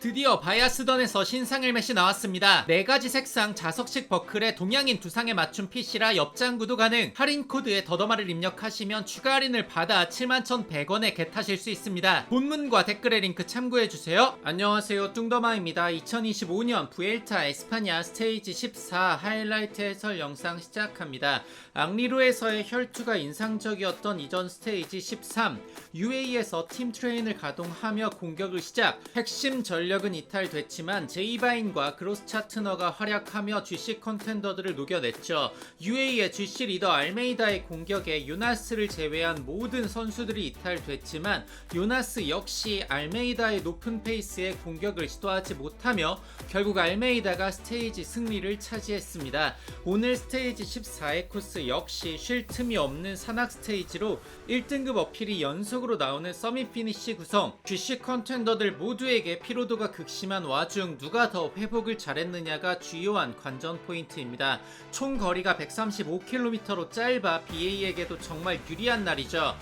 드디어 바이아스던에서 신상 헬멧이 나왔습니다. 네 가지 색상 자석식 버클에 동양인 두상에 맞춘 PC라 옆장구도 가능. 할인 코드에 더더마를 입력하시면 추가 할인을 받아 71,100원에 겟하실 수 있습니다. 본문과 댓글에 링크 참고해주세요. 안녕하세요. 뚱더마입니다. 2025년 부엘타 에스파냐 스테이지 14 하이라이트 해설 영상 시작합니다. 앙리로에서의 혈투가 인상적이었던 이전 스테이지 13 UA에서 팀 트레인을 가동하며 공격을 시작 핵심 전 력은 이탈됐지만 제이바인과 그로스 차트너가 활약하며 GC 컨텐더들을 녹여냈죠. UA의 GC 리더 알메이다의 공격에 요나스를 제외한 모든 선수들이 이탈됐지만 요나스 역시 알메이다의 높은 페이스의 공격을 시도하지 못하며 결국 알메이다가 스테이지 승리를 차지했습니다. 오늘 스테이지 14의 코스 역시 쉴 틈이 없는 산악 스테이지로 1등급 어필이 연속으로 나오는 서밋 피니시 구성. GC 컨텐더들 모두에게 피로도 가 극심한 와중 누가 더 회복을 잘했느냐가 주요한 관전 포인트입니다. 총 거리가 135km로 짧아 BA에게도 정말 유리한 날이죠.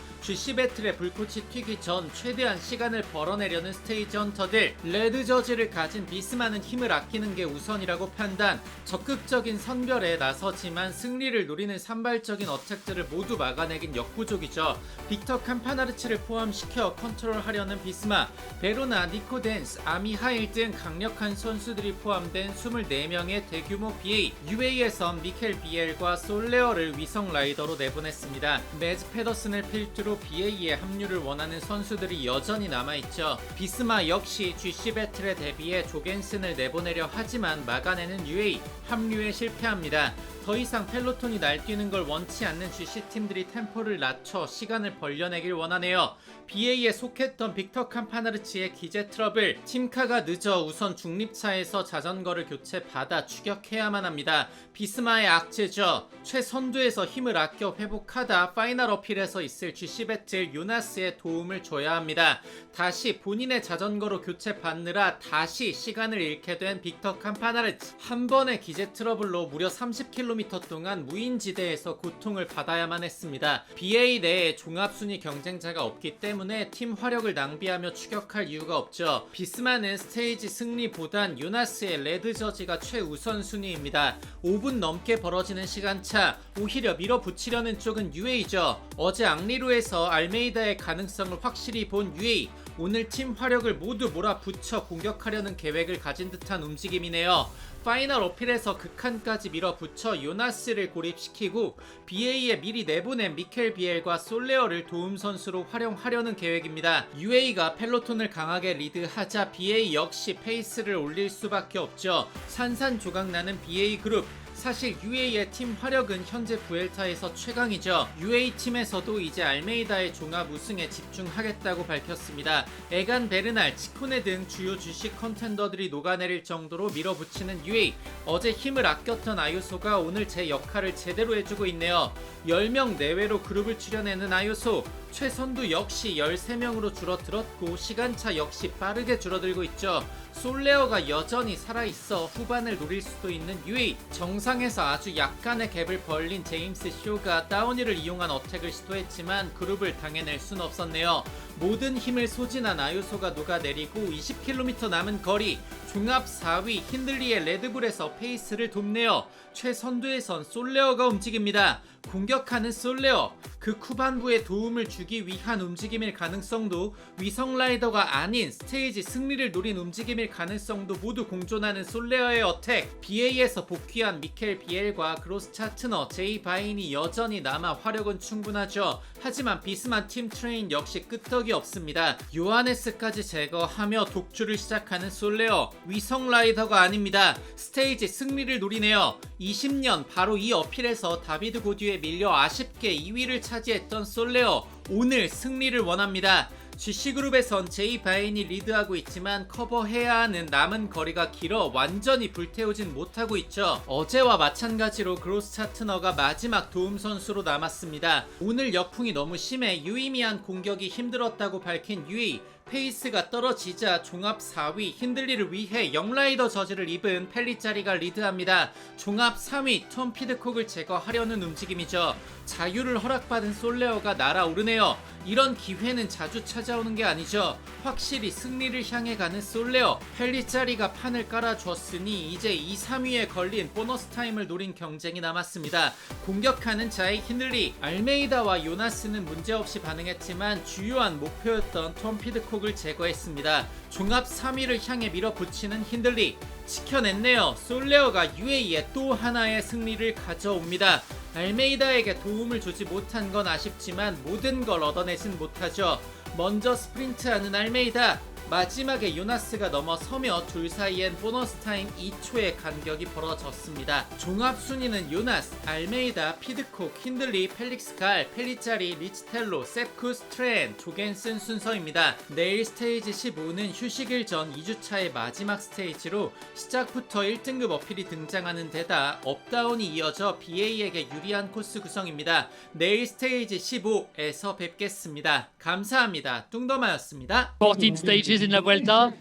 배틀에 불꽃이 튀기 전 최대한 시간을 벌어내려는 스테이지 헌터들 레드 저지를 가진 비스마는 힘을 아끼는 게 우선이라고 판단. 적극적인 선별에 나서지만 승리를 노리는 산발적인 어택들을 모두 막아내긴 역부족이죠. 빅터 캄파나르치를 포함시켜 컨트롤하려는 비스마 베로나 니코덴스 아미 하일 등 강력한 선수들이 포함된 24명의 대규모 BA UA에선 미켈 비엘과 솔레어를 위성 라이더로 내보냈습니다 매즈 페더슨을 필두로 BA에 합류를 원하는 선수들이 여전히 남아있죠. 비스마 역시 GC 배틀에 대비해 조겐슨을 내보내려 하지만 막아내는 UA 합류에 실패합니다. 더 이상 펠로톤이 날뛰는 걸 원치 않는 GC팀들이 템포를 낮춰 시간을 벌려내길 원하네요. BA에 속했던 빅터 캄파나르치의 기재 트러블, 팀 카가 늦어 우선 중립차에서 자전거를 교체받아 추격해야만 합니다. 비스마의 악재죠. 최선두에서 힘을 아껴 회복하다 파이널 어필에서 있을 GC 배틀 요나스의 도움을 줘야 합니다. 다시 본인의 자전거로 교체받느라 다시 시간을 잃게 된 빅터 캄파나르치. 한 번의 기재 트러블로 무려 30km 동안 무인지대에서 고통을 받아야만 했습니다. BA 내에 종합순위 경쟁자가 없기 때문에 팀 화력을 낭비하며 추격할 이유가 없죠. 비스마는 스테이지 승리보단 요나스의 레드 저지가 최우선 순위입니다. 5분 넘게 벌어지는 시간차, 오히려 밀어붙이려는 쪽은 UA죠. 어제 앙리루에서 알메이다의 가능성을 확실히 본 UA. 오늘 팀 화력을 모두 몰아붙여 공격하려는 계획을 가진 듯한 움직임이네요. 파이널 어필에서 극한까지 밀어붙여 요나스를 고립시키고 BA에 미리 내보낸 미켈 비엘과 솔레어를 도움 선수로 활용하려는 계획입니다. UA가 펠로톤을 강하게 리드하자 BA 역시 페이스를 올릴 수밖에 없죠. 산산조각나는 BA 그룹 사실 UA의 팀 화력은 현재 부엘타에서 최강이죠. UA 팀에서도 이제 알메이다의 종합 우승에 집중하겠다고 밝혔습니다. 에간 베르날, 치코네 등 주요 주식 컨텐더들이 녹아내릴 정도로 밀어붙이는 UA. 어제 힘을 아꼈던 아유소가 오늘 제 역할을 제대로 해주고 있네요. 10명 내외로 그룹을 추려내는 아유소. 최선두 역시 13명으로 줄어들었고 시간차 역시 빠르게 줄어들고 있죠. 솔레어가 여전히 살아있어 후반을 노릴 수도 있는 UA 정상에서 아주 약간의 갭을 벌린 제임스 쇼가 다운힐을 이용한 어택을 시도했지만 그룹을 당해낼 순 없었네요. 모든 힘을 소진한 아유소가 녹아내리고 20km 남은 거리 종합 4위 힌들리의 레드불에서 페이스를 돕네요. 최선두에선 솔레어가 움직입니다. 공격하는 솔레어 그 후반부에 도움을 주기 위한 움직임일 가능성도 위성 라이더가 아닌 스테이지 승리를 노린 움직임일 가능성도 모두 공존하는 솔레어의 어택. BA에서 복귀한 미켈 비엘과 그로스 차트너 제이 바인이 여전히 남아 화력은 충분하죠. 하지만 비스만 팀 트레인 역시 끄떡이 없습니다. 요하네스까지 제거하며 독주를 시작하는 솔레어. 위성 라이더가 아닙니다. 스테이지 승리를 노리네요 20년 바로 이 어필에서 다비드 고듀에 밀려 아쉽게 2위를 차지했던 솔레어 오늘 승리를 원합니다. GC그룹에선 제이 바인이 리드하고 있지만 커버해야 하는 남은 거리가 길어 완전히 불태우진 못하고 있죠. 어제와 마찬가지로 그로스 차트너가 마지막 도움 선수로 남았습니다. 오늘 역풍이 너무 심해 유의미한 공격이 힘들었다고 밝힌 유이 페이스가 떨어지자 종합 4위 힌들리를 위해 영라이더 저지를 입은 펠리짜리가 리드합니다. 종합 3위 톰 피드콕을 제거하려는 움직임이죠. 자유를 허락받은 솔레어가 날아오르네요. 이런 기회는 자주 찾아오는 게 아니죠. 확실히 승리를 향해 가는 솔레어. 펠리짜리가 판을 깔아줬으니 이제 2, 3위에 걸린 보너스 타임을 노린 경쟁이 남았습니다. 공격하는 자의 힌들리, 알메이다와 요나스는 문제없이 반응했지만 주요한 목표였던 톰 피드콕 을 제거했습니다. 종합 3위를 향해 밀어붙이는 힌들리. 지켜냈네요. 솔레어가 UAE에 또 하나의 승리를 가져옵니다. 알메이다에게 도움을 주지 못한 건 아쉽지만 모든 걸 얻어내진 못하죠. 먼저 스프린트하는 알메이다. 마지막에 요나스가 넘어서며 둘 사이엔 보너스 타임 2초의 간격이 벌어졌습니다. 종합 순위는 요나스, 알메이다, 피드콕, 힌들리, 펠릭스 갈, 펠리짜리, 리치텔로, 세쿠스, 트렌, 조겐슨 순서입니다. 내일 스테이지 15는 휴식일 전 2주차의 마지막 스테이지로 시작부터 1등급 어필이 등장하는 데다 업다운이 이어져 BA에게 유리한 코스 구성입니다. 내일 스테이지 15에서 뵙겠습니다. 감사합니다. 뚱더마였습니다. 14 stages in La Vuelta,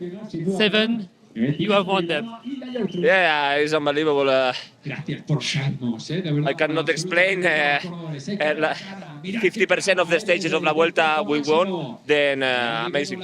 seven, you have won them. Yeah, it's unbelievable. Uh, I cannot explain. Uh, uh, 50% of the stages of La Vuelta we won, then uh, amazing.